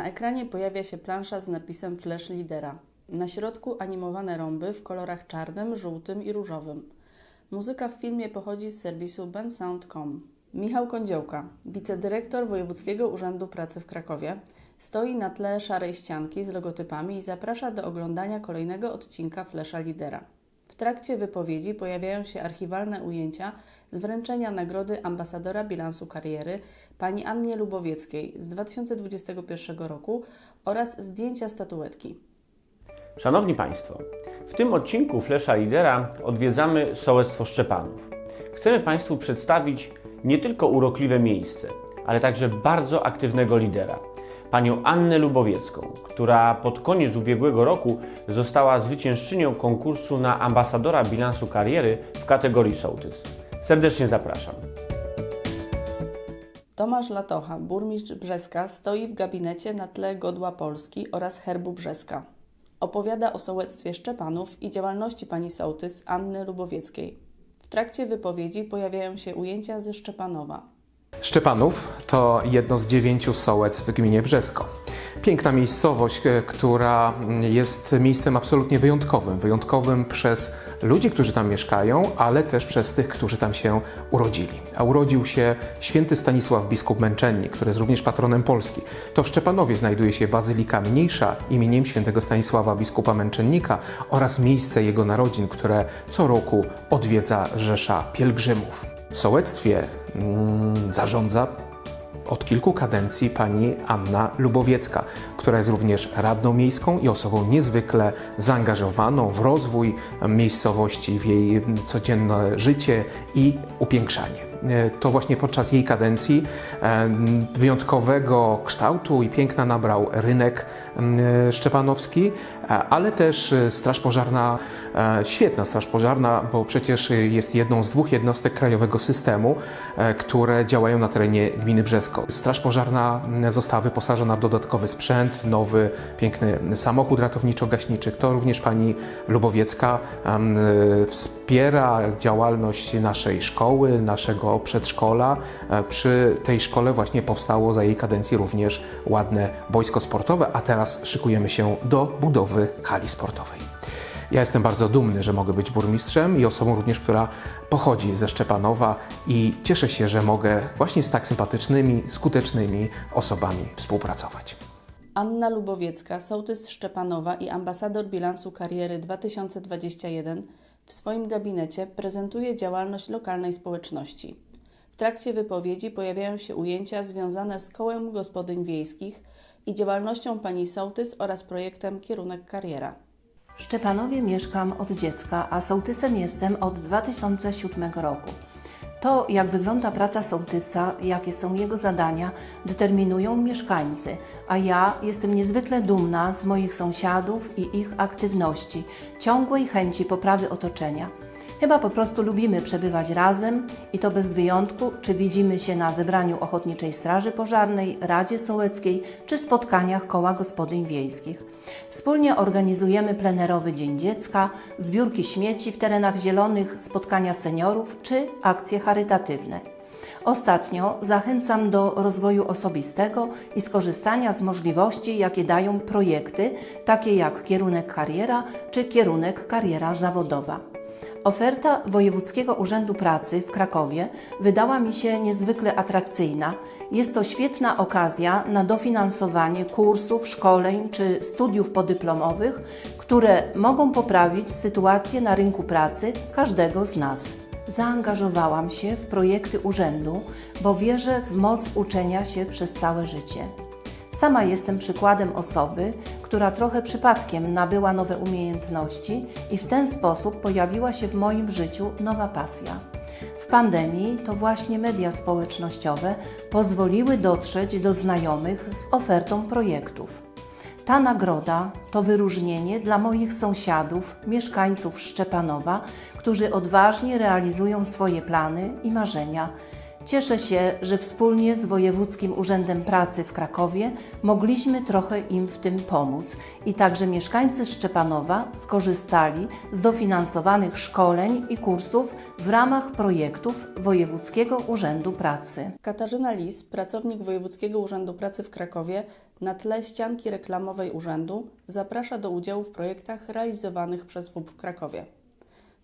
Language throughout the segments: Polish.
Na ekranie pojawia się plansza z napisem Flash Lidera. Na środku animowane rąby w kolorach czarnym, żółtym i różowym. Muzyka w filmie pochodzi z serwisu bensound.com. Michał Kądziołka, wicedyrektor Wojewódzkiego Urzędu Pracy w Krakowie, stoi na tle szarej ścianki z logotypami i zaprasza do oglądania kolejnego odcinka Flesza Lidera. Trakcie wypowiedzi pojawiają się archiwalne ujęcia z wręczenia nagrody ambasadora bilansu kariery pani Annie Lubowieckiej z 2021 roku oraz zdjęcia statuetki. Szanowni Państwo, w tym odcinku Flesza Lidera odwiedzamy sołectwo Szczepanów. Chcemy Państwu przedstawić nie tylko urokliwe miejsce, ale także bardzo aktywnego lidera, panią Annę Lubowiecką, która pod koniec ubiegłego roku została zwyciężczynią konkursu na ambasadora bilansu kariery w kategorii sołtys. Serdecznie zapraszam. Tomasz Latocha, burmistrz Brzeska, stoi w gabinecie na tle godła Polski oraz herbu Brzeska. Opowiada o sołectwie Szczepanów i działalności pani sołtys Anny Lubowieckiej. W trakcie wypowiedzi pojawiają się ujęcia ze Szczepanowa. Szczepanów to jedno z dziewięciu sołectw w gminie Brzesko. Piękna miejscowość, e, która jest miejscem absolutnie wyjątkowym. Wyjątkowym przez ludzi, którzy tam mieszkają, ale też przez tych, którzy tam się urodzili. A urodził się święty Stanisław biskup Męczennik, który jest również patronem Polski. To w Szczepanowie znajduje się bazylika mniejsza imieniem świętego Stanisława biskupa Męczennika oraz miejsce jego narodzin, które co roku odwiedza Rzesza pielgrzymów. W sołectwie mm, zarządza od kilku kadencji pani Anna Lubowiecka, która jest również radną miejską i osobą niezwykle zaangażowaną w rozwój miejscowości, w jej codzienne życie i upiększanie. E, To właśnie podczas jej kadencji e, wyjątkowego kształtu i piękna nabrał rynek e, szczepanowski, ale też Straż Pożarna, świetna Straż Pożarna, bo przecież jest jedną z dwóch jednostek krajowego systemu, które działają na terenie gminy Brzesko. Straż Pożarna została wyposażona w dodatkowy sprzęt, nowy, piękny samochód ratowniczo-gaśniczy. To również pani Lubowiecka wspiera działalność naszej szkoły, naszego przedszkola. E, Przy tej szkole właśnie powstało za jej kadencji również ładne boisko sportowe, a teraz szykujemy się do budowy hali sportowej. Ja jestem bardzo dumny, że mogę być burmistrzem i osobą również, która pochodzi ze Szczepanowa i cieszę się, że mogę właśnie z tak sympatycznymi, skutecznymi osobami współpracować. Anna Lubowiecka, sołtys Szczepanowa i ambasador bilansu kariery 2021 w swoim gabinecie prezentuje działalność lokalnej społeczności. W trakcie wypowiedzi pojawiają się ujęcia związane z kołem gospodyń wiejskich i działalnością pani sołtys oraz projektem Kierunek Kariera. W Szczepanowie mieszkam od dziecka, a sołtysem jestem od 2007 roku. To, jak wygląda praca sołtysa, jakie są jego zadania, determinują mieszkańcy, a ja jestem niezwykle dumna z moich sąsiadów i ich aktywności, ciągłej chęci poprawy otoczenia. Chyba po prostu lubimy przebywać razem i to bez wyjątku, czy widzimy się na zebraniu Ochotniczej Straży Pożarnej, Radzie Sołeckiej czy spotkaniach koła gospodyń wiejskich. Wspólnie organizujemy plenerowy Dzień Dziecka, zbiórki śmieci w terenach zielonych, spotkania seniorów czy akcje charytatywne. Ostatnio zachęcam do rozwoju osobistego i skorzystania z możliwości, jakie dają projekty, takie jak kierunek kariera czy kierunek kariera zawodowa. Oferta Wojewódzkiego Urzędu Pracy w Krakowie wydała mi się niezwykle atrakcyjna. Jest to świetna okazja na dofinansowanie kursów, szkoleń czy studiów podyplomowych, które mogą poprawić sytuację na rynku pracy każdego z nas. Zaangażowałam się w projekty urzędu, bo wierzę w moc uczenia się przez całe życie. Sama jestem przykładem osoby, która trochę przypadkiem nabyła nowe umiejętności i w ten sposób pojawiła się w moim życiu nowa pasja. W pandemii to właśnie media społecznościowe pozwoliły dotrzeć do znajomych z ofertą projektów. Ta nagroda to wyróżnienie dla moich sąsiadów, mieszkańców Szczepanowa, którzy odważnie realizują swoje plany i marzenia. Cieszę się, że wspólnie z Wojewódzkim Urzędem Pracy w Krakowie mogliśmy trochę im w tym pomóc i także mieszkańcy Szczepanowa skorzystali z dofinansowanych szkoleń i kursów w ramach projektów Wojewódzkiego Urzędu Pracy. Katarzyna Lis, pracownik Wojewódzkiego Urzędu Pracy w Krakowie, na tle ścianki reklamowej urzędu zaprasza do udziału w projektach realizowanych przez WUP w Krakowie.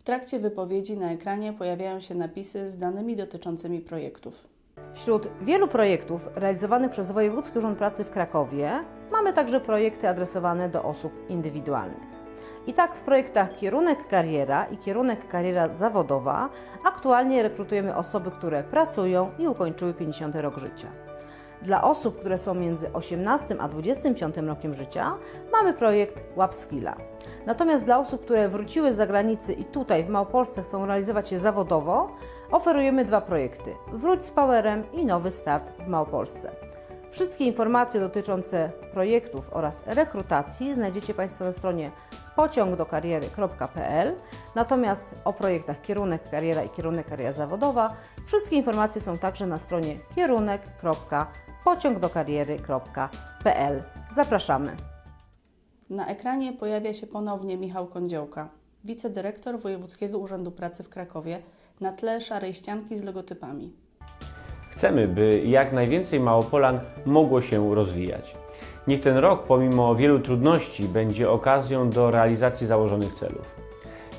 Trakcie wypowiedzi na ekranie pojawiają się napisy z danymi dotyczącymi projektów. Wśród wielu projektów realizowanych przez Wojewódzki Urząd Pracy w Krakowie mamy także projekty adresowane do osób indywidualnych. I tak w projektach Kierunek Kariera i Kierunek Kariera Zawodowa aktualnie rekrutujemy osoby, które pracują i ukończyły 50 rok życia. Dla osób, które są między 18 a 25 rokiem życia, mamy projekt Łapskilla. Natomiast dla osób, które wróciły z zagranicy i tutaj w Małopolsce chcą realizować się zawodowo, oferujemy dwa projekty: Wróć z Powerem i Nowy Start w Małopolsce. Wszystkie informacje dotyczące projektów oraz rekrutacji znajdziecie Państwo na stronie pociągdokariery.pl. Natomiast o projektach Kierunek Kariera i Kierunek Kariera Zawodowa wszystkie informacje są także na stronie kierunek.pociągdokariery.pl. Zapraszamy. Na ekranie pojawia się ponownie Michał Kądziołka, wicedyrektor Wojewódzkiego Urzędu Pracy w Krakowie, na tle szarej ścianki z logotypami. Chcemy, by jak najwięcej Małopolan mogło się rozwijać. Niech ten rok, pomimo wielu trudności, będzie okazją do realizacji założonych celów.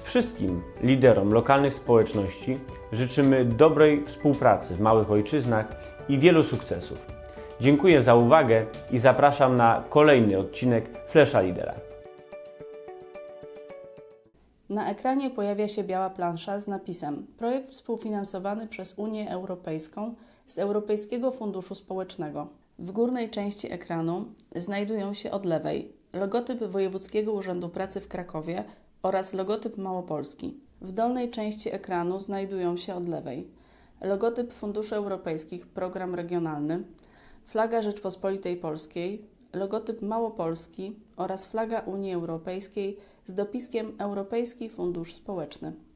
Wszystkim liderom lokalnych społeczności życzymy dobrej współpracy w małych ojczyznach i wielu sukcesów. Dziękuję za uwagę i zapraszam na kolejny odcinek Flesza Lidera. Na ekranie pojawia się biała plansza z napisem Projekt współfinansowany przez Unię Europejską z Europejskiego Funduszu Społecznego. W górnej części ekranu znajdują się od lewej logotyp Wojewódzkiego Urzędu Pracy w Krakowie oraz logotyp Małopolski. W dolnej części ekranu znajdują się od lewej logotyp Funduszy Europejskich Program Regionalny, flaga Rzeczpospolitej Polskiej, logotyp Małopolski oraz flaga Unii Europejskiej z dopiskiem Europejski Fundusz Społeczny.